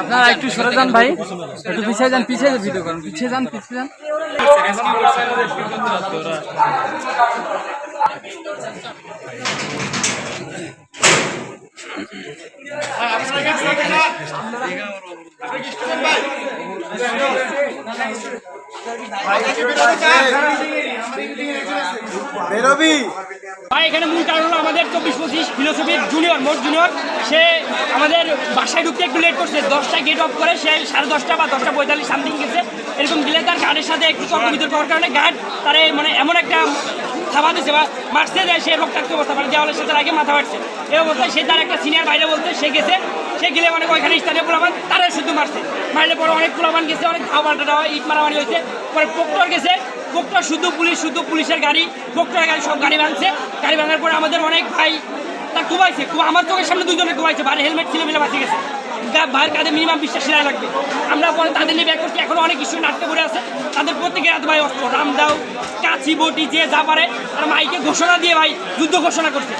আপনারা একটু সরে যান ভাই। একটু পিছিয়ে যান, পিছিয়ে ভিডিও করুন। পিছিয়ে যান পিছিয়ে যান। ভাই, এখানে মূল কারণ হলো আমাদের চব্বিশ পঁচিশ ফিলোসফি জুনিয়র মোট জুনিয়র সে আমাদের বাসায় ঢুকতে একটু লেট করছে। দশটা গেট অফ করে সে সাড়ে দশটা বা দশটা পঁয়তাল্লিশ সামথিং গেছে। এরকম গেলে তার গার্ডের সাথে একটু তর্ক বিতর্ক কারণে গার্ড তারে মানে এমন একটা থাবা দিচ্ছে বা মারছে দেয় সে রক্তাক্ত অবস্থা। মানে দেওয়ালের সাথে আগে মাথা মারছে এই অবস্থায় সে তার একটা সিনিয়র বাইরে বলতে সে গেছে। সে গেলে মানে ওইখানে স্থানীয় পোলাবান তারা শুধু মারছে। মারলে পরে অনেক পোলাবান গেছে, অনেক ধাওয়া ইট মারামারি হয়েছে। পরে পোক্টর গেছে। পোক্টর শুধু পুলিশ শুধু পুলিশের গাড়ি। পোক্টর গাড়ি সব গাড়ি ভাঙছে। গাড়ি ভাঙার পরে আমাদের অনেক ভাই তার কুবাইছে। আমার চোখের সামনে দুজনে কুবাইছে। ভাই হেলমেট ছিল মিলে বাঁচে গেছে। ভাইয়ের কাঁধে মিনিমাম বিশ্বাস সেলাই লাগবে। আমরা পরে তাদের নিয়ে ব্যাক করছি। এখন অনেক ইস্যু নাটকে পড়ে আছে। তাদের প্রত্যেকের হাতে ভাই অস্ত্র। রামদাও কাছি বটি, যে যা পারে আর মাইকে ঘোষণা দিয়ে ভাই যুদ্ধ ঘোষণা করছে।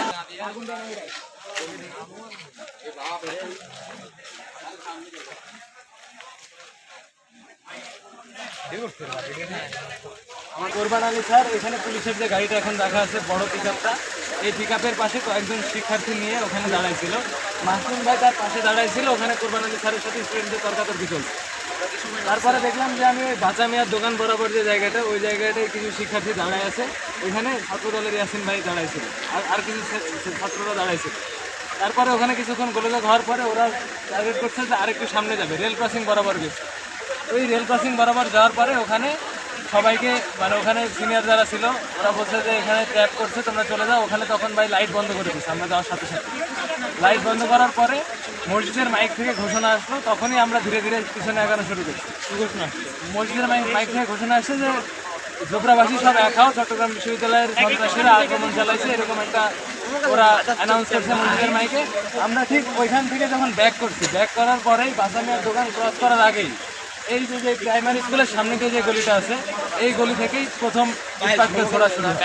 আমার কোরবান আলী স্যার, এখানে পুলিশের যে গাড়িটা এখন রাখা আছে, বড় পিক এই পিক পাশে কয়েকজন শিক্ষার্থী নিয়ে ওখানে দাঁড়াইছিল। মাসুম ভাই তার পাশে দাঁড়াইছিল, ওখানে কোরবান আলী স্যারের সাথে স্টুডেন্টদের তর্কাতর্কি চলছে। তারপরে দেখলাম যে আমি ওই বাঁচা মিয়ার দোকান বরাবর যে জায়গাটা, ওই জায়গাটায় কিছু শিক্ষার্থী দাঁড়ায় আছে। ওইখানে ছাত্রদলের ইয়াসিন ভাই দাঁড়াইছিল, আর আর কিছু ছাত্ররা দাঁড়াইছিল। তারপরে ওখানে কিছুক্ষণ গোলযোগ হওয়ার পরে ওরা টার্গেট করছে যে আরেকটু সামনে যাবে, রেল ক্রসিং বরাবর গেছে। ওই রেল ক্রসিং বরাবর যাওয়ার পরে ওখানে সবাইকে মানে ওখানে সিনিয়র যারা ছিল, ওরা বলছে যে এখানে ট্র্যাপ করছে, তোমরা চলে যাও। ওখানে তখন ভাই লাইট বন্ধ করে দিচ্ছে আমরা যাওয়ার সাথে সাথে। লাইট বন্ধ করার পরে মসজিদের মাইক থেকে ঘোষণা আসলো, তখনই আমরা ধীরে ধীরে পিছনে আগানো শুরু করছি মসজিদের মাইক মাইক থেকে ঘোষণা আসছে যে জোবরাবাসী সব একাও চট্টগ্রাম বিশ্ববিদ্যালয়ের সন্ত্রাসীরা আক্রমণ চালাইছে, এরকম একটা ওরা অ্যানাউন্স করছে মসজিদের মাইকে আমরা ঠিক ওইখান থেকে যখন ব্যাক করছি ব্যাক করার পরেই বাসামিয়ার দোকান ক্রস করার আগেই এই যে যে প্রাইমারি স্কুলের সামনে দিয়ে যে গলিটা আছে, এই গলি থেকেই প্রথম ছোড়া শুরু হয়।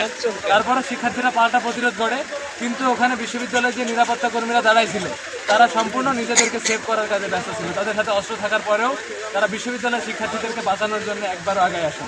তারপরে শিক্ষার্থীরা পাল্টা প্রতিরোধ করে কিন্তু ওখানে বিশ্ববিদ্যালয়ের যে নিরাপত্তা কর্মীরা দাঁড়াইছিল তারা সম্পূর্ণ নিজেদেরকে সেভ করার কাজে ব্যস্ত ছিল। তাদের সাথে অস্ত্র থাকার পরেও তারা বিশ্ববিদ্যালয়ের শিক্ষার্থীদেরকে বাঁচানোর জন্য একবারও আগে আসেন।